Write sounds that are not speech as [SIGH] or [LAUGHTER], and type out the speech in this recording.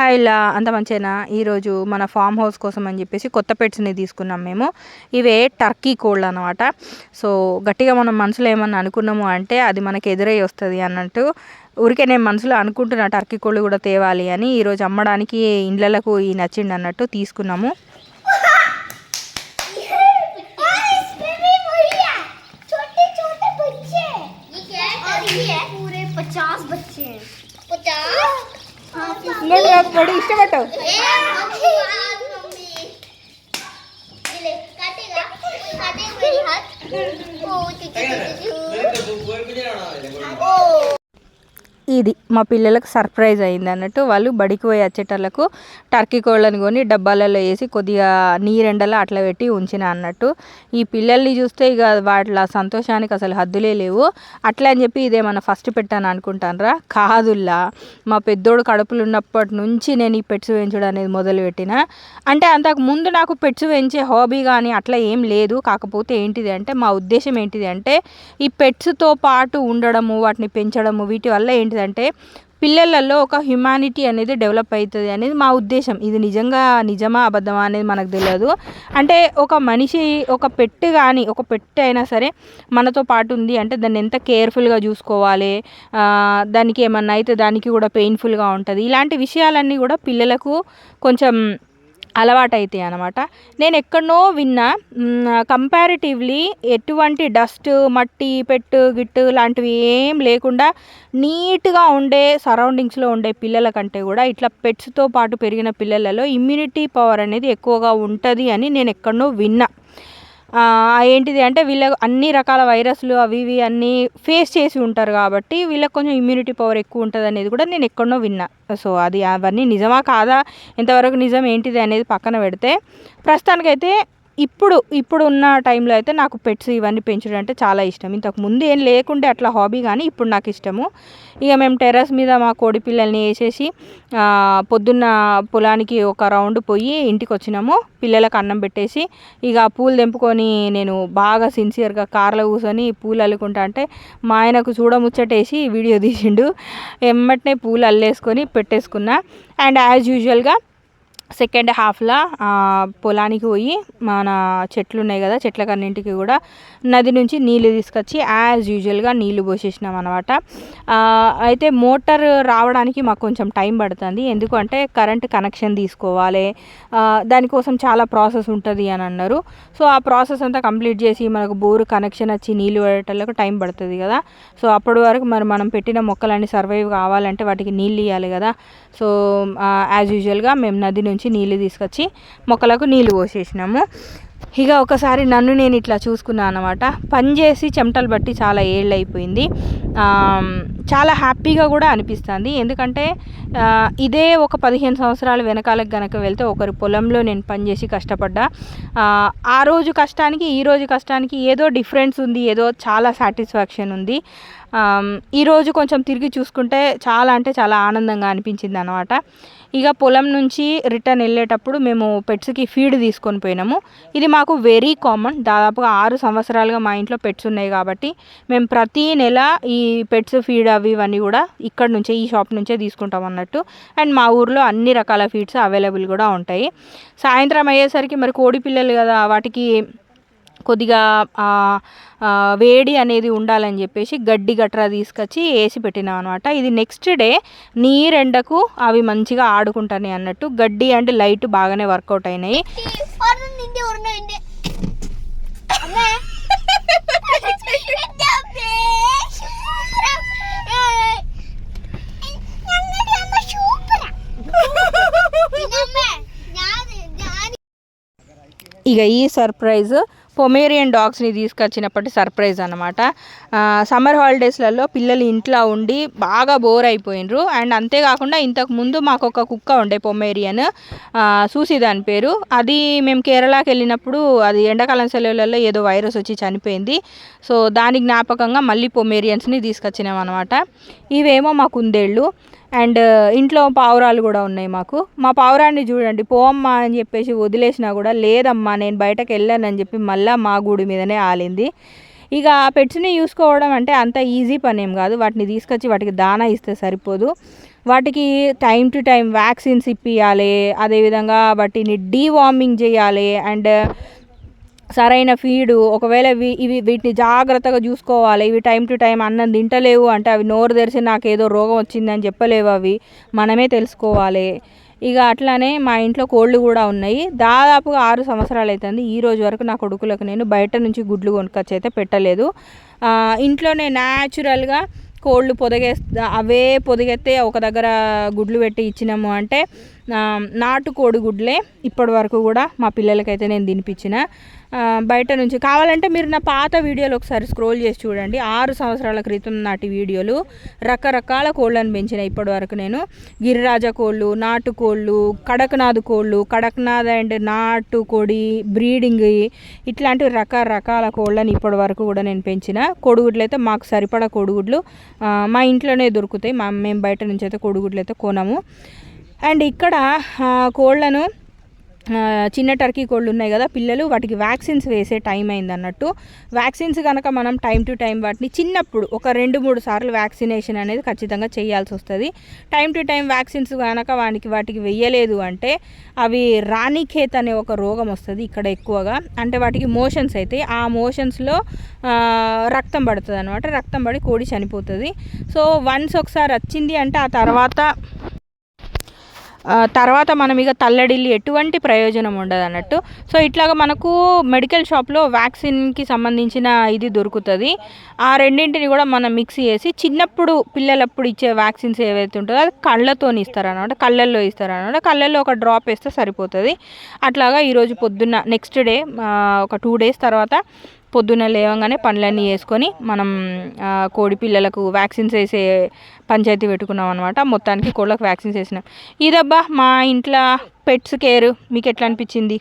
Hi ఇలా అంత మంచిగా ఈరోజు మన ఫామ్ హౌస్ కోసం అని చెప్పేసి కొత్త పెట్స్ని తీసుకున్నాం మేము ఇవే టర్కీ కోళ్ళు అనమాట సో గట్టిగా మనం మనసులో ఏమన్నా అనుకున్నాము అంటే అది మనకి ఎదురై వస్తుంది అన్నట్టు ఊరికే నేను మనసులో అనుకుంటున్నా టర్కీ కోళ్ళు కూడా తేవాలి అని ఈరోజు అమ్మడానికి ఇండ్లకు ఈ నచ్చిండి అన్నట్టు తీసుకున్నాము छोटे छोटे बच्चे ये क्या है और ये पूरे पचास [LAUGHS] ഇങ്ങോട്ട് നോക്കോടി ഇഷ്ടപ്പെട്ടോ ഓ. ఇది మా పిల్లలకు సర్ప్రైజ్ అయింది అన్నట్టు వాళ్ళు బడికి పోయి వచ్చేటళ్ళకు టర్కీ కోళ్ళని కొని డబ్బాలలో వేసి కొద్దిగా నీరెండలో అట్లా పెట్టి ఉంచిన అన్నట్టు. ఈ పిల్లల్ని చూస్తే ఇక వాళ్ళ సంతోషానికి అసలు హద్దులే లేవు. అట్లా అని చెప్పి ఇదేమన్నా ఫస్ట్ పెట్టాను అనుకుంటానరా? కాదుల్లా. మా పెద్దోడు కడుపులు ఉన్నప్పటి నుంచి నేను ఈ పెట్స్ పెంచడం అనేది మొదలుపెట్టిన అంటే అంతకు ముందు నాకు పెట్స్ పెంచే హాబీ కానీ అట్లా ఏం లేదు. కాకపోతే ఏంటిది అంటే మా ఉద్దేశం ఏంటిది అంటే ఈ పెట్స్తో పాటు ఉండడము వాటిని పెంచడము వీటి వల్ల ఏంటిది అంటే పిల్లలలో ఒక హ్యుమానిటీ అనేది డెవలప్ అవుతుంది అనేది మా ఉద్దేశం. ఇది నిజంగా నిజమా అబద్ధమా అనేది మనకు తెలియదు. అంటే ఒక మనిషి ఒక పెట్టు కానీ ఒక పెట్టు అయినా సరే మనతో పాటు ఉంది అంటే దాన్ని ఎంత కేర్ఫుల్గా చూసుకోవాలి దానికి ఏమన్నా అయితే దానికి కూడా పెయిన్ఫుల్గా ఉంటుంది. ఇలాంటి విషయాలన్నీ కూడా పిల్లలకు కొంచెం అలవాటైతాయి అనమాట. నేను ఎక్కడనో విన్నా కంపారిటివ్లీ ఎటువంటి డస్ట్ మట్టి పెట్టు గిట్టు లాంటివి ఏం లేకుండా నీట్గా ఉండే సరౌండింగ్స్లో ఉండే పిల్లల కంటే కూడా ఇట్లా పెట్స్తో పాటు పెరిగిన పిల్లలలో ఇమ్యూనిటీ పవర్ అనేది ఎక్కువగా ఉంటుంది అని నేను ఎక్కడనో విన్నా. ఏంటిది అంటే వీళ్ళ అన్ని రకాల వైరస్లు అవి ఇవి అన్నీ ఫేస్ చేసి ఉంటారు కాబట్టి వీళ్ళకి కొంచెం ఇమ్యూనిటీ పవర్ ఎక్కువ ఉంటుంది అనేది కూడా నేను ఎక్కడనో విన్నా. సో అది అవన్నీ నిజమా కాదా? ఎంతవరకు నిజం ఏంటిది అనేది పక్కన పెడితే ప్రస్తుతానికైతే ఇప్పుడు ఇప్పుడు ఉన్న టైంలో అయితే నాకు పెట్స్ ఇవన్నీ పెంచడం అంటే చాలా ఇష్టం. ఇంతకు ముందు ఏం లేకుండే అట్లా హాబీ కానీ ఇప్పుడు నాకు ఇష్టము. ఇక మేము టెర్రస్ మీద మా కోడి పిల్లల్ని వేసేసి పొద్దున్న పొలానికి ఒక రౌండ్ పోయి ఇంటికి వచ్చినాము. పిల్లలకు అన్నం పెట్టేసి ఇక పూలు తెంపుకొని నేను బాగా సిన్సియర్గా కార్లో కూర్చొని పూలు అల్లుకుంటా అంటే మా ఆయనకు చూడముచ్చటేసి వీడియో తీసిండు. ఎమ్మటనే పూలు అల్లేసుకొని పెట్టేసుకున్నా. అండ్ యాజ్ యూజువల్గా సెకండ్ హాఫ్లో పొలానికి పోయి మన చెట్లు ఉన్నాయి కదా చెట్లకన్నింటికి కూడా నది నుంచి నీళ్ళు తీసుకొచ్చి యాజ్ యూజువల్గా నీళ్ళు పోసేసినాం అనమాట అయితే మోటార్ రావడానికి మాకు కొంచెం టైం పడుతుంది. ఎందుకంటే కరెంట్ కనెక్షన్ తీసుకోవాలి. దానికోసం చాలా ప్రాసెస్ ఉంటుంది అని అన్నారు. సో ఆ ప్రాసెస్ అంతా కంప్లీట్ చేసి మనకు బోరు కనెక్షన్ వచ్చి నీళ్ళు పడేటలకు టైం పడుతుంది కదా. సో అప్పటి వరకు మరి మనం పెట్టిన మొక్కలన్నీ సర్వైవ్ కావాలంటే వాటికి నీళ్ళు ఇవ్వాలి కదా. సో యాజ్ యూజువల్గా మేము నది నుంచి నీళ్ళు తీసుకొచ్చి మొక్కలకు నీళ్ళు పోసేసినాము. ఇక ఒకసారి నన్ను నేను ఇట్లా చూసుకున్నాను అనమాట పని చేసి చెమటలు బట్టి చాలా ఏళ్ళు అయిపోయింది. చాలా హ్యాపీగా కూడా అనిపిస్తుంది. ఎందుకంటే ఇదే ఒక పదిహేను సంవత్సరాల వెనకాలకు గనక వెళ్తే ఒకరి పొలంలో నేను పనిచేసి కష్టపడ్డా ఆ, ఆ రోజు కష్టానికి ఈ రోజు కష్టానికి ఏదో డిఫరెన్స్ ఉంది ఏదో చాలా సాటిస్ఫాక్షన్ ఉంది. ఈరోజు కొంచెం తిరిగి చూసుకుంటే చాలా అంటే చాలా ఆనందంగా అనిపించింది అనమాట ఇక పొలం నుంచి రిటర్న్ వెళ్ళేటప్పుడు మేము పెట్స్కి ఫీడ్ తీసుకొని పోయినాము. ఇది మాకు వెరీ కామన్. దాదాపుగా ఆరు సంవత్సరాలుగా మా ఇంట్లో పెట్స్ ఉన్నాయి కాబట్టి మేము ప్రతి నెల ఈ పెట్స్ ఫీడ్ అవి ఇవన్నీ కూడా ఇక్కడ నుంచే ఈ షాప్ నుంచే తీసుకుంటాం అన్నట్టు. అండ్ మా ఊర్లో అన్ని రకాల ఫీడ్స్ అవైలబుల్ కూడా ఉంటాయి. సాయంత్రం అయ్యేసరికి మరి కోడి పిల్లలు కదా వాటికి కొద్దిగా వేడి అనేది ఉండాలని చెప్పేసి గడ్డి గట్రా తీసుకొచ్చి వేసి పెట్టినాం అనమాట ఇది నెక్స్ట్ డే నీరెండకు అవి మంచిగా ఆడుకుంటాయి అన్నట్టు. గడ్డి అండ్ లైట్ బాగానే వర్కౌట్ అయినాయి. ఇక ఈ సర్ప్రైజ్ పొమేరియన్ డాగ్స్ని తీసుకొచ్చినప్పటి సర్ప్రైజ్ అనమాట సమ్మర్ హాలిడేస్లలో పిల్లలు ఇంట్లో ఉండి బాగా బోర్ అయిపోయినరు. అండ్ అంతేకాకుండా ఇంతకు ముందు మాకు ఒక కుక్క ఉండే పొమేరియన్ సూసి దాని పేరు. అది మేము కేరళకి వెళ్ళినప్పుడు అది ఎండాకాలం సెలవులలో ఏదో వైరస్ వచ్చి చనిపోయింది. సో దాని జ్ఞాపకంగా మళ్ళీ పొమేరియన్స్ని తీసుకొచ్చినాం అనమాట ఇవేమో మా కుందేళ్ళు. అండ్ ఇంట్లో పావురాలు కూడా ఉన్నాయి మాకు. మా పావురాన్ని చూడండి పోమ్మా అని చెప్పేసి వదిలేసినా కూడా లేదమ్మా నేను బయటకు వెళ్ళానని చెప్పి మళ్ళీ మా గూడు మీదనే ఆలింది. ఇక ఆ పెట్స్ని చూసుకోవడం అంటే అంత ఈజీ పని ఏం కాదు. వాటిని తీసుకొచ్చి వాటికి దానా ఇస్తే సరిపోదు. వాటికి టైం టు టైం వ్యాక్సిన్స్ ఇప్పియాలి అదేవిధంగా వాటిని డీవార్మింగ్ చేయాలి అండ్ సరైన ఫీడు ఒకవేళ ఇవి ఇవి వీటిని జాగ్రత్తగా చూసుకోవాలి. ఇవి టైం టు టైం అన్నం తింటలేవు అంటే అవి నోరు తెరిచి నాకు ఏదో రోగం వచ్చిందని చెప్పలేవు అవి. మనమే తెలుసుకోవాలి. ఇక అట్లానే మా ఇంట్లో కోళ్ళు కూడా ఉన్నాయి. దాదాపుగా ఆరు సంవత్సరాలు అవుతుంది ఈ రోజు వరకు నా కొడుకులకు నేను బయట నుంచి గుడ్లు కొనుక్కొచ్చి అయితే పెట్టలేదు. ఇంట్లోనే న్యాచురల్గా కోళ్ళు పొదిగే అవే పొదిగెత్తే ఒక దగ్గర గుడ్లు పెట్టి ఇచ్చినాము అంటే నాటు కోడిగుడ్లే ఇప్పటి వరకు కూడా మా పిల్లలకైతే నేను తినిపించిన. బయట నుంచి కావాలంటే మీరు నా పాత వీడియోలు ఒకసారి స్క్రోల్ చేసి చూడండి. ఆరు సంవత్సరాల క్రితం నాటి వీడియోలు. రకరకాల కోళ్ళను పెంచిన ఇప్పటి వరకు నేను. గిరిరాజ కోళ్ళు నాటు కోళ్ళు కడక్నాథ్ కోళ్ళు కడక్నాథ్ అండ్ నాటు కోడి బ్రీడింగ్ ఇట్లాంటి రకరకాల కోళ్ళని ఇప్పటి వరకు కూడా నేను పెంచిన. కోడిగుడ్లు అయితే మాకు సరిపడా కోడిగుడ్లు మా ఇంట్లోనే దొరుకుతాయి. మా మేము బయట నుంచి అయితే కోడిగుడ్లు అయితే కొనము. అండ్ ఇక్కడ కోళ్ళను కోళ్ళను చిన్న టర్కీ కోళ్ళు ఉన్నాయి కదా పిల్లలు వాటికి వ్యాక్సిన్స్ వేసే టైం అయింది అన్నట్టు వ్యాక్సిన్స్ కనుక మనం టైం టు టైం వాటిని చిన్నప్పుడు ఒక రెండు మూడు సార్లు వ్యాక్సినేషన్ అనేది ఖచ్చితంగా చేయాల్సి వస్తుంది. టైం టు టైం వ్యాక్సిన్స్ కనుక వానికి వాటికి వెయ్యలేదు అంటే అవి రాణిఖేత్ అనే ఒక రోగం వస్తుంది ఇక్కడ ఎక్కువగా. అంటే వాటికి మోషన్స్ అయితే ఆ మోషన్స్లో రక్తం పడుతుంది అనమాట రక్తం పడి కోడి చనిపోతుంది. సో వన్స్ ఒకసారి వచ్చింది అంటే ఆ తర్వాత తర్వాత మనం ఇక తల్లడిల్లి ఎటువంటి ప్రయోజనం ఉండదు అన్నట్టు. సో ఇట్లాగా మనకు మెడికల్ షాప్లో వ్యాక్సిన్కి సంబంధించిన ఇది దొరుకుతుంది. ఆ రెండింటిని కూడా మనం మిక్స్ చేసి చిన్నప్పుడు పిల్లలప్పుడు ఇచ్చే వ్యాక్సిన్స్ ఏవైతే ఉంటుందో అది కళ్ళతో ఇస్తారనమాట కళ్ళల్లో ఇస్తారనమాట కళ్ళల్లో ఒక డ్రాప్ వేస్తే సరిపోతుంది. అట్లాగా ఈరోజు పొద్దున్న నెక్స్ట్ డే ఒక టూ డేస్ తర్వాత పొద్దున్న లేవగానే పనులన్నీ వేసుకొని మనం కోడి పిల్లలకు వ్యాక్సిన్స్ వేసే పంచాయతీ పెట్టుకున్నాం అనమాట మొత్తానికి కోళ్ళకు వ్యాక్సిన్స్ వేసినాం ఇదబ్బా మా ఇంట్లో పెట్స్ కేర్. మీకు ఎట్లా అనిపించింది?